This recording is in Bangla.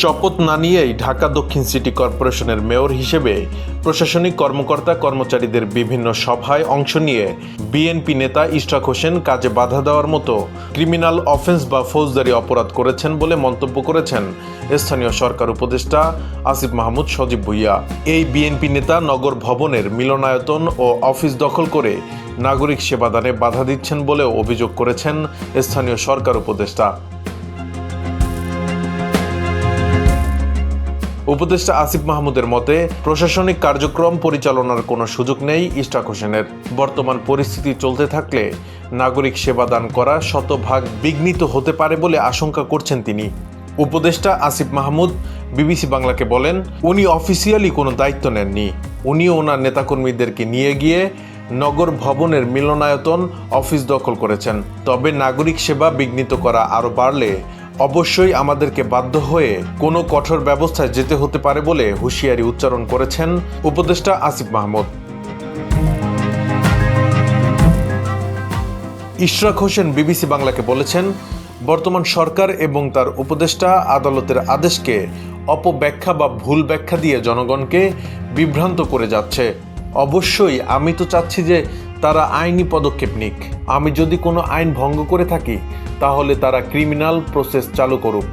শপথ না নিয়েই ঢাকা দক্ষিণ সিটি কর্পোরেশনের মেয়র হিসেবে প্রশাসনিক কর্মকর্তা কর্মচারীদের বিভিন্ন সভায় অংশ নিয়ে বিএনপি নেতা ইশরাক হোসেন কাজে বাধা দেওয়ার মতো ক্রিমিনাল অফেন্স বা ফৌজদারি অপরাধ করেছেন বলে মন্তব্য করেছেন স্থানীয় সরকার উপদেষ্টা আসিফ মাহমুদ সজীব ভুইয়া। এই বিএনপি নেতা নগর ভবনের মিলনায়তন ও অফিস দখল করে নাগরিক সেবাদানে বাধা দিচ্ছেন বলেও অভিযোগ করেছেন স্থানীয় সরকার উপদেষ্টা। উপদেষ্টা আসিফ মাহমুদের মতে, প্রশাসনিক কার্যক্রম পরিচালনার কোনো সুযোগ নেই ইশরাক হোসেনের। বর্তমান পরিস্থিতি চলতে থাকলে নাগরিক সেবা দান করা শতভাগ বিঘ্নিত হতে পারে বলে আশঙ্কা করছেন তিনি। উপদেষ্টা আসিফ মাহমুদ বিবিসি বাংলাকে বলেন, উনি অফিসিয়ালি কোনো দায়িত্ব নেননি। উনি ওনার নেতাকর্মীদেরকে নিয়ে গিয়ে নগর ভবনের মিলনায়তন অফিস দখল করেছেন। তবে নাগরিক সেবা বিঘ্নিত করা আরও বাড়লে অবশ্যই আমাদেরকে বাধ্য হয়ে কোনো কঠোর ব্যবস্থায় যেতে হতে পারে বলে হুঁশিয়ারি উচ্চারণ করেছেন উপদেষ্টা আসিফ মাহমুদ। ইশরাক হোসেন বিবিসি বাংলাকে বলেছেন, বর্তমান সরকার এবং তার উপদেষ্টা আদালতের আদেশকে অপব্যাখ্যা বা ভুল ব্যাখ্যা দিয়ে জনগণকে বিভ্রান্ত করে যাচ্ছে। অবশ্যই আমি তো চাচ্ছি যে তারা আইনি পদক্ষেপ নিক। আমি যদি কোনো আইন ভঙ্গ করে থাকি, তাহলে তারা ক্রিমিনাল প্রসেস চালু করুক।